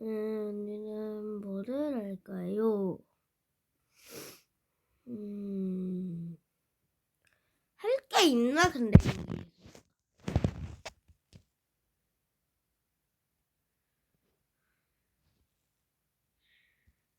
음, 언니는 뭐를 할까요? 음, 할 게 있나, 근데.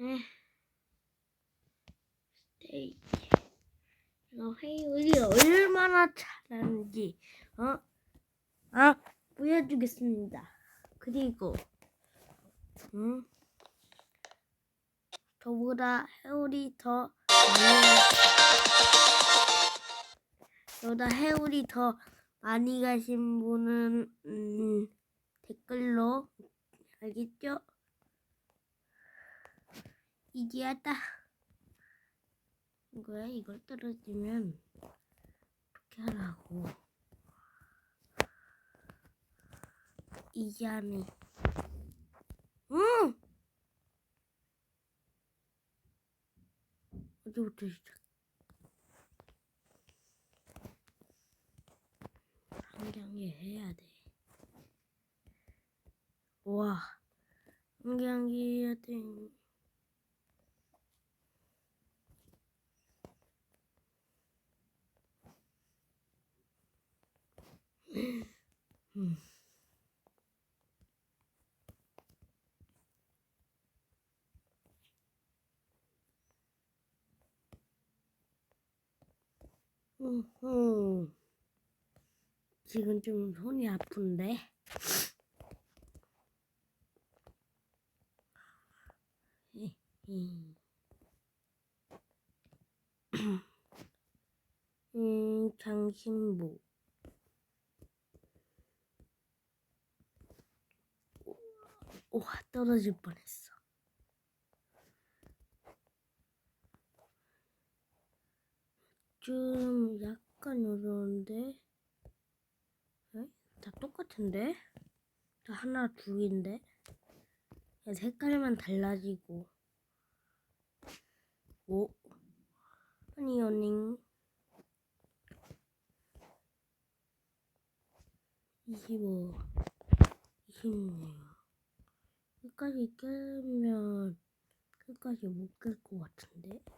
에, 스테이지. 이거 회율이 얼마나 잘하는지, 어? 아, 보여주겠습니다. 그리고, 응? 저보다 해울이 더 저보다 해울이 더 많이 가신 분은, 음, 댓글로, 알겠죠? 이지하다. 이거야, 이걸 떨어지면, 어떻게 하라고. 이지하네. 응! 어디부터 시작? 한 경기 해야 돼. 와, 한 경기 해야 돼. 음. 지금 좀 손이 아픈데. 음, 장신보. 와, 떨어질 뻔했어. 좀 약간 어려운데? 에? 다 똑같은데? 다 하나 둘인데? 색깔만 달라지고. 오? 아니, 연ning. 25, 26. 끝까지 깨면 끝까지 못 깰 것 같은데?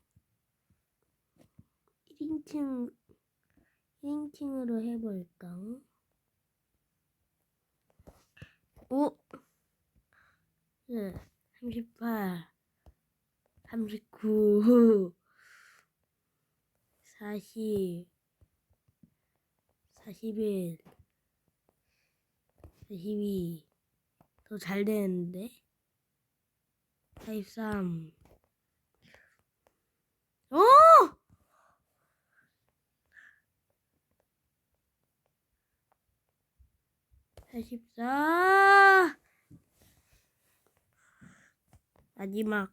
1인칭, 1인칭으로 해볼까? 오! 네, 38, 39, 40, 41, 42, 더 잘 되는데? 43, 오! 44 마지막.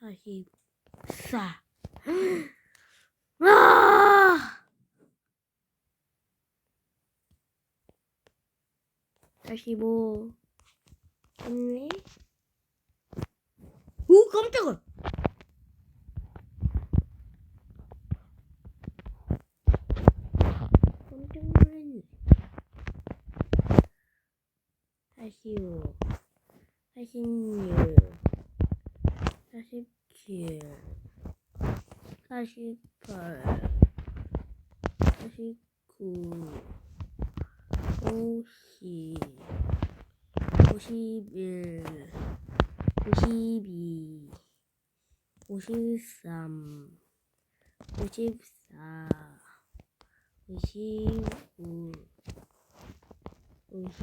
44 아! 45 됐네. 오 깜짝아 깜짝 놀랐네 45 46 47 48 49 50 51 52 53 54 55 56 27 아이 고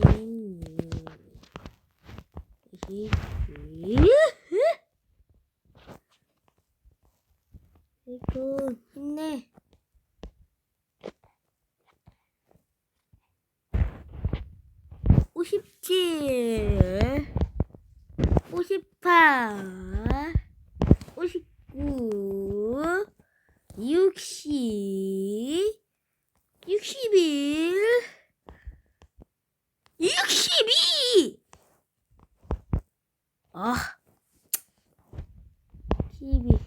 힘내 57 12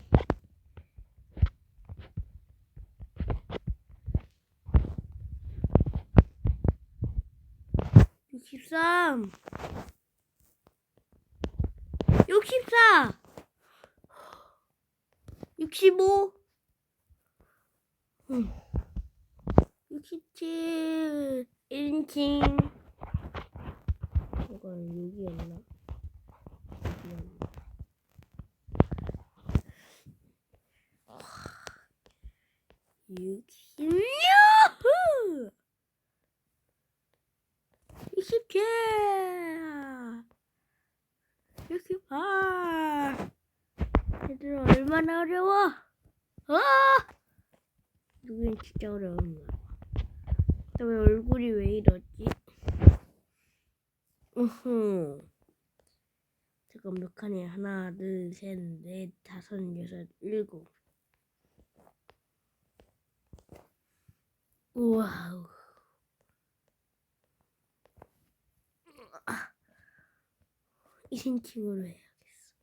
63 64 65 음. 67 1인칭 이건 6이었나? 6이었나? 육십육! 육십칠! 육십팔! 얘들아 얼마나 어려워? 아! 누구는 진짜 어려운가? 왜 얼굴이 왜 이러지? 우후. 잠깐 몇 칸이야? 하나, 둘, 셋, 넷, 다섯, 여섯, 일곱. 와우. 아. 1인칭으로 해야겠어.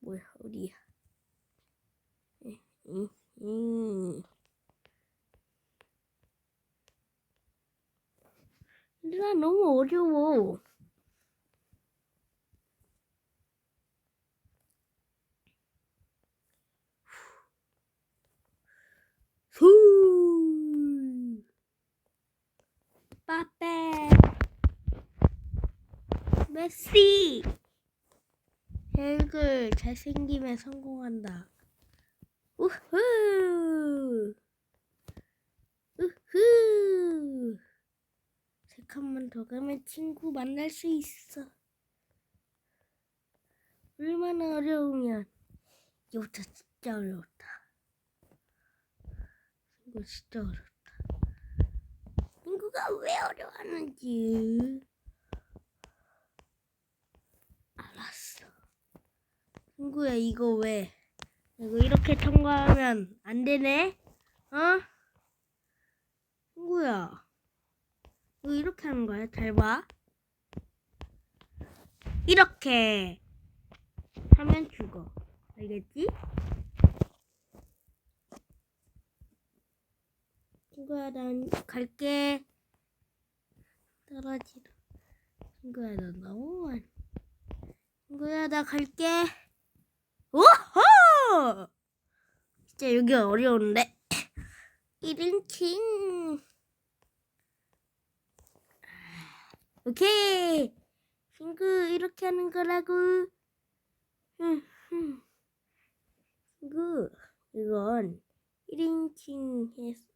뭐야, 어디야? 응, 응, 응. 얘들아, 너무 어려워. 메시. 헬글 잘생김에 성공한다. 우후. 우후. 세 칸만 더 가면 친구 만날 수 있어. 얼마나 어려우면 이거부터 진짜 어려웠다. 이거 진짜 어렵다. 친구가 왜 어려워하는지 알았어. 친구야 이거 왜? 이거 이렇게 통과하면 안 되네? 어? 친구야. 이거 이렇게 하는 거야. 잘 봐. 이렇게 하면 죽어. 알겠지? 친구야, 난 갈게. 떨어지라. 친구야, 나 너무 많이. 친구야, 나 갈게. 오호! 진짜 여기 어려운데. 1인칭. 오케이. 친구, 이렇게 하는 거라고. 친구, 이건 1인칭 해서.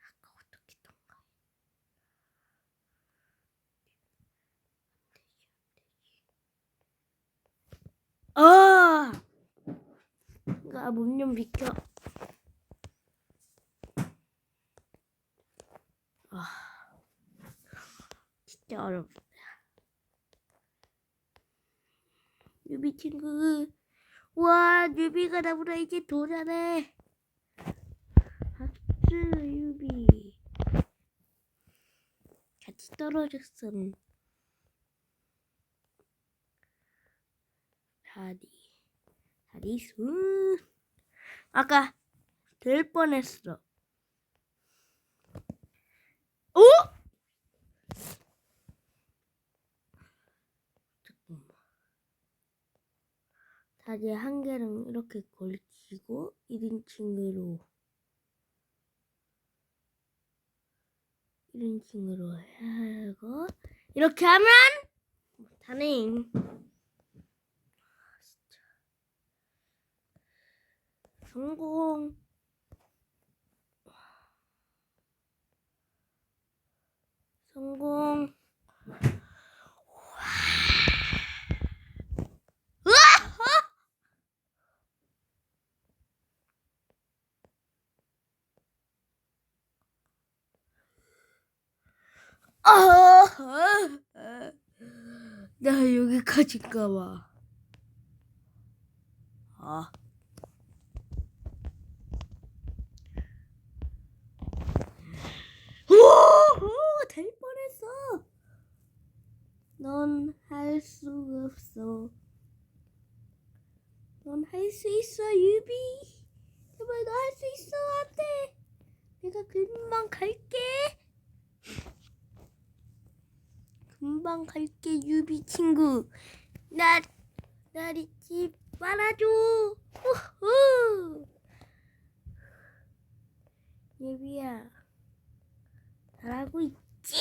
아까 어떻게 통과? 아! 아, 문좀 비켜. 아, 진짜 어렵다. 유비 친구, 와, 유비가 나보다 이제 더 잘해. 박수, 유비. 같이 떨어졌어. 다리, 다리 수. 아까 될 뻔했어. 오! 잠깐만. 다리 한 개랑 이렇게 걸치고 1인칭으로 1인칭으로 하고 이렇게 하면 못하네. 성공. 성공. 아, 나 여기까지인가 봐. 아. 넌 할 수 없어. 넌 할 수 있어, 유비. 제발 너 할 수 있어, 안 돼. 내가 금방 갈게. 금방 갈게, 유비 친구. 나, 날 잊지 말아줘. 우후. 유비야, 잘하고 있지?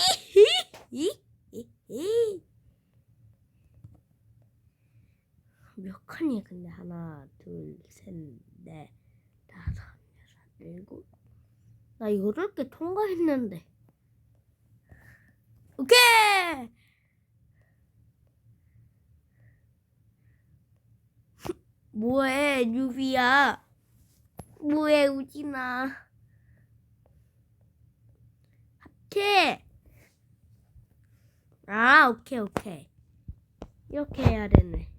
몇 칸이야, 근데 하나, 둘, 셋, 넷, 다섯, 여섯, 일곱. 나 여덟 개 통과했는데. 오케이! 뭐해, 유비야? 뭐해, 우진아? 합체! 아, 오케이, 오케이. 이렇게 해야 되네.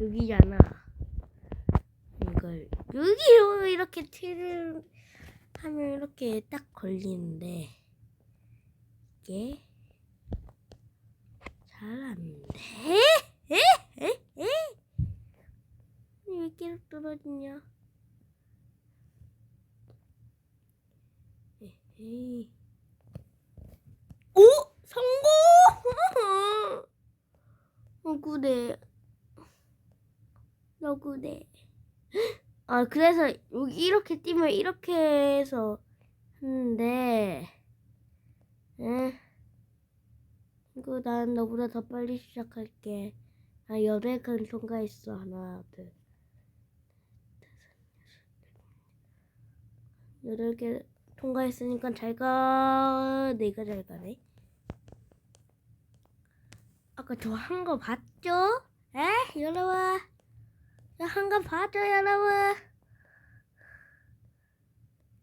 여기잖아. 이걸, 여기로 이렇게 틀을 하면 이렇게 딱 걸리는데, 이게 잘 안 돼? 에? 에? 에? 왜 계속 떨어지냐? 에이. 오! 성공! 어, 그래. 너 그래. 아, 그래서 여기 이렇게 뛰면 이렇게 해서 하는데, 에? 이거 난 너보다 더 빨리 시작할게. 나 여덟 칸 통과했어. 하나, 둘, 여덟 개 통과했으니까 잘 가. 내가 잘 가네. 아까 저 한 거 봤죠? 에? 여러분. 저한거 봤죠, 여러분?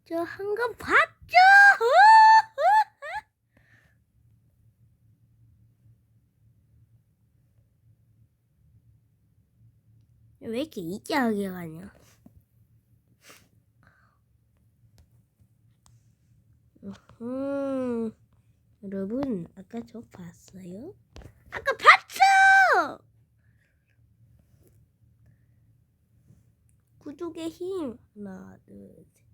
저한거 봤죠? 왜 이렇게 이기하게 가냐? 음, 여러분, 아까 저 봤어요? 아까 봤어! 구독의 힘. 하나, 둘, 셋.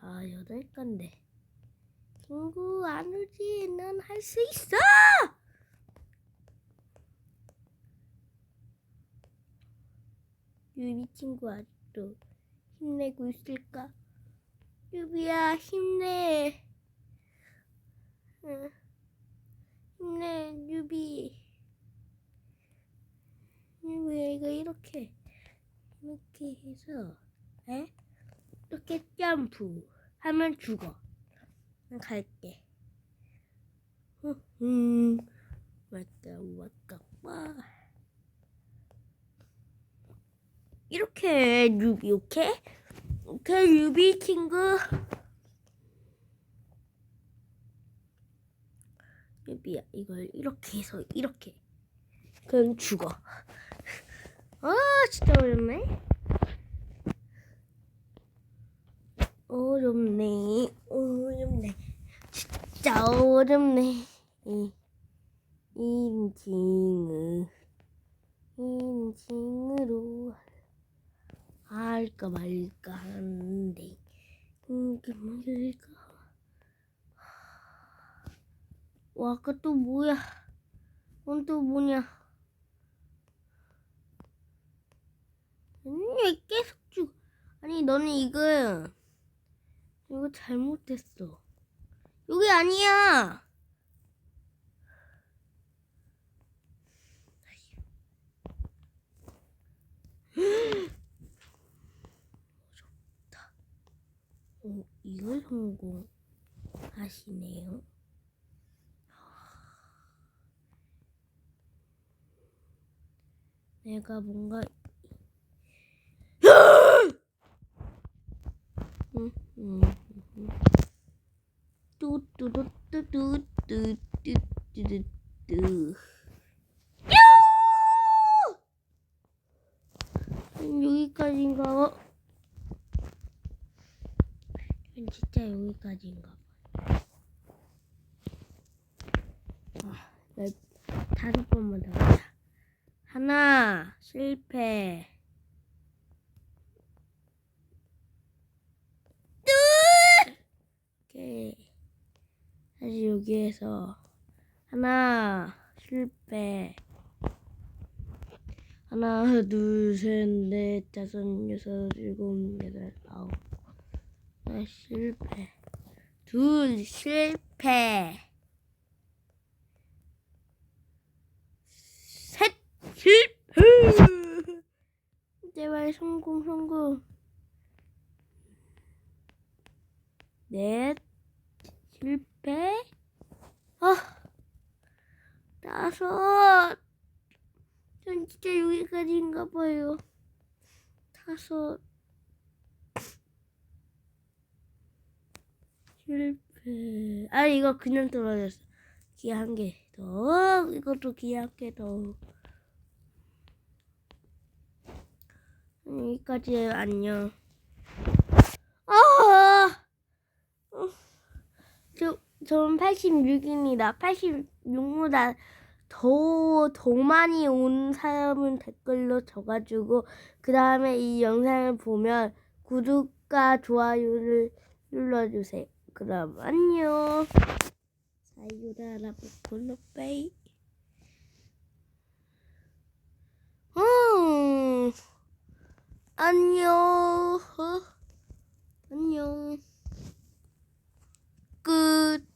아, 여덟 건데. 친구, 안 오지? 넌 할 수 있어! 유비 친구 아직도 힘내고 있을까? 유비야 힘내. 응. 힘내 유비. 유비야 이거 이렇게 이렇게 해서 에? 이렇게 점프 하면 죽어. 난 갈게. 음, 왔다 왔다 와. 이렇게 유비 오케이? 오케이 유비 친구. 유비야 이걸 이렇게 해서 이렇게 그럼 죽어. 아 진짜 어렵네. 어렵네. 어렵네. 진짜 어렵네. 이 인칭을 인칭으로 할까 말까 하는데 이게 말까 와 아까 또 뭐야 넌또 뭐냐 아니 왜 계속 죽 아니 너는 이거 이거 잘못했어 여기 아니야 어, 이걸 성공하시네요. 내가 뭔가 음, 음, 음. 뚜뚜뚜뚜뚜뚜뚜뚜뚜. 음, 여기까지인가? 어? 이건 진짜 여기까지인가 봐. 아, 나 다섯 번만 더 하자. 하나, 실패. 오케이. 다시 여기에서 하나, 실패. 하나, 둘, 셋, 넷, 다섯, 여섯, 일곱, 여덟, 아홉. 하나, 실패. 둘, 실패. 셋, 실패. 제발 성공, 성공. 넷, 실패. 아, 다섯. 전 진짜 여기까지인가 봐요. 다섯. 실패. 아, 이거 그냥 떨어졌어. 기 한 개 더. 이것도 기 한 개 더. 여기까지 안녕. 아! 어, 저, 저는 86입니다. 86보다 더, 더 많이 온 사람은 댓글로 적어주고, 그 다음에 이 영상을 보면 구독과 좋아요를 눌러주세요. 그럼 안녕. 사유나라 보콜로페이. 음, 안녕. 어, 안녕. 끝.